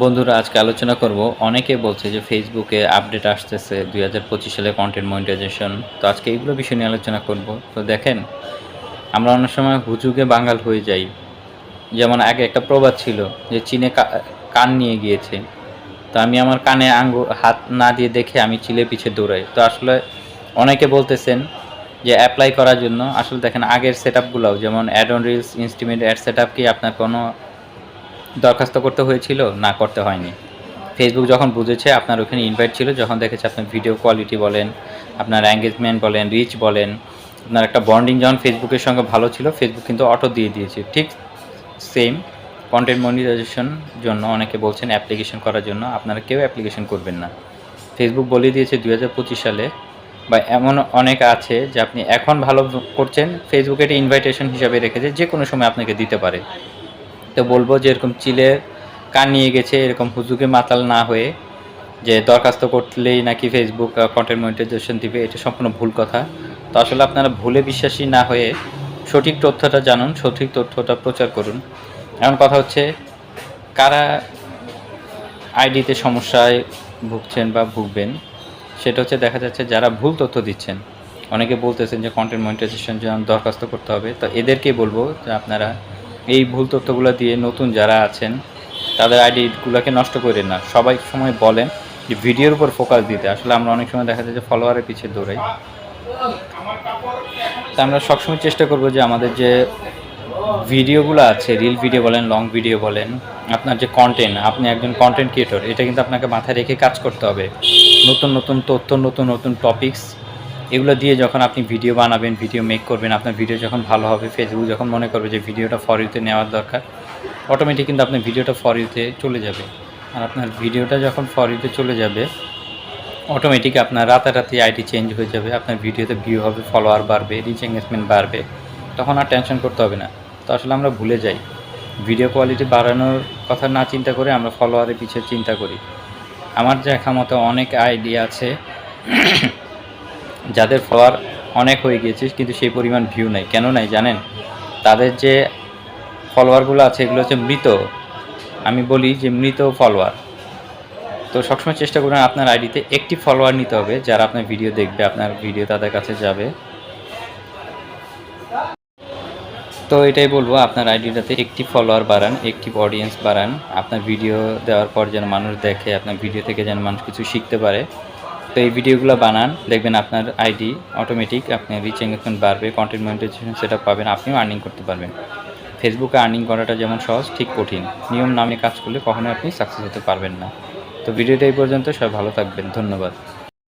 বন্ধুরা, আজকে আলোচনা করব। অনেকে বলছে যে ফেসবুকে আপডেট আসতেছে দুই হাজার পঁচিশ সালে কন্টেন্ট মনিটাইজেশন তো আজকে এইগুলো বিষয় নিয়ে আলোচনা করব। তো দেখেন, আমরা অনেক সময় হুজুগে বাঙাল হয়ে যাই। যেমন আগে একটা প্রবাদ ছিল যে চীনে কান নিয়ে গিয়েছে। তো আমি আমার কানে আঙ্গুর হাত না দিয়ে দেখে আমি চিলে পিছে দৌড়াই। তো আসলে অনেকে বলতেছেন যে অ্যাপ্লাই করার জন্য। আসলে দেখেন, আগের সেট আপগুলোও যেমন ad on reels estimate ad set কি আপনার কোনো দরখাস্ত করতে হয়েছিল, না করতে হয়নি। ফেসবুক যখন বুঝেছে, আপনার ওখানে ইনভাইট ছিল, যখন দেখেছে আপনার ভিডিও কোয়ালিটি বলেন, আপনার এঙ্গেজমেন্ট বলেন রিচ বলেন, আপনার একটা বন্ডিং যখন ফেসবুকের সঙ্গে ভালো ছিল ফেসবুক কিন্তু অটো দিয়ে দিয়েছে। ঠিক সেম কন্টেন্ট মনিটাইজেশন জন্য অনেকে বলছেন অ্যাপ্লিকেশন করার জন্য, আপনারা কেউ অ্যাপ্লিকেশন করবেন না। ফেসবুক বলে দিয়েছে দু হাজার পঁচিশ সালে, বা এমন অনেক আছে যে আপনি এখন ভালো করছেন ফেসবুকে এটা ইনভাইটেশন হিসাবে রেখেছে যে কোনো সময় আপনাকে দিতে পারে। তো বলব যে এরকম চিলে কান নিয়ে গেছে, এরকম হুজুকে মাতাল না হয়ে, যে দরখাস্ত করলেই নাকি ফেসবুক কন্টেন্ট মনিটাইজেশন দিবে, এটা সম্পূর্ণ ভুল কথা। তো আসলে আপনারা ভুলে বিশ্বাসী না হয়ে সঠিক তথ্যটা জানুন, সঠিক তথ্যটা প্রচার করুন। এমন কথা হচ্ছে, কারা আইডিতে সমস্যায় ভুগছেন বা ভুগবেন, সেটা হচ্ছে দেখা যাচ্ছে যারা ভুল তথ্য দিচ্ছেন। অনেকে বলতেছেন যে কন্টেন্ট মনিটাইজেশন জন্য দরখাস্ত করতে হবে, তো এদেরকে বলব যে আপনারা এই ভুল তথ্যগুলো দিয়ে নতুন যারা আছেন, তাদের আইডিগুলোকে নষ্ট করেন না। সবাই সময় বলেন যে ভিডিওর উপর ফোকাস দিতে। আসলে আমরা অনেক সময় দেখা যায় যে ফলোয়ারের পিছিয়ে দৌড়াই। তা আমরা সবসময় চেষ্টা করব যে আমাদের যে ভিডিওগুলো আছে রিল ভিডিও বলেন লং ভিডিও বলেন, আপনার যে কন্টেন্ট আপনি একজন কন্টেন্ট ক্রিয়েটর এটা কিন্তু আপনাকে মাথায় রেখে কাজ করতে হবে। নতুন নতুন তথ্য, নতুন নতুন টপিকস এগুলো দিয়ে যখন আপনি ভিডিও বানাবেন ভিডিও মেক করবেন, আপনার ভিডিও যখন ভালো হবে ফেসবুক যখন মনে করবে যে ভিডিওটা ফর ইউতে নেওয়ার দরকার অটোমেটিক কিন্তু আপনার ভিডিওটা ফর ইউতে চলে যাবে। আর আপনার ভিডিওটা যখন ফর ইউতে চলে যাবে অটোমেটিক আপনার রাতারাতি আইডি চেঞ্জ হয়ে যাবে, আপনার ভিডিওতে ভিউ হবে ফলোয়ার বাড়বে রিচ এঙ্গেজমেন্ট বাড়বে, তখন আর টেনশন করতে হবে না। তো আসলে আমরা ভুলে যাই। ভিডিও কোয়ালিটি বাড়ানোর কথা না চিন্তা করে আমরা ফলোয়ারের পিছিয়ে চিন্তা করি। আমার দেখা মতো অনেক আইডিয়া আছে। যাদের ফলোয়ার অনেক হয়ে গিয়েছে, কিন্তু সেই পরিমাণ ভিউ নাই। কেন নাই জানেন? তাদের যে ফলোয়ারগুলো আছে, এগুলো হচ্ছে মৃত। আমি বলি যে মৃত ফলোয়ার তো সবসময় চেষ্টা করুন আপনার আইডিতে একটি ফলোয়ার নিতে হবে, যারা আপনার ভিডিও দেখবে, আপনার ভিডিও তাদের কাছে যাবে। তো এটাই বলব, আপনার আইডিটাতে একটি ফলোয়ার বাড়ান, একটি অডিয়েন্স বাড়ান। আপনার ভিডিও দেওয়ার পর যেন মানুষ দেখে, আপনার ভিডিও থেকে যেন মানুষ কিছু শিখতে পারে। তো এই ভিডিওগুলো বানান, দেখবেন আপনার আইডি অটোমেটিক আপনি রিচ এঙ্গেজমেন্ট বাড়বে কন্টেন্ট মনিটাইজেশন সেটা পাবেন, আপনিও আর্নিং করতে পারবেন। ফেসবুকে আর্নিং করাটা যেমন সহজ, ঠিক কঠিন। নিয়ম নামে কাজ করলে কখনোই আপনি সাকসেস হতে পারবেন না। তো ভিডিওটা এই পর্যন্ত, সবাই ভালো থাকবেন, ধন্যবাদ।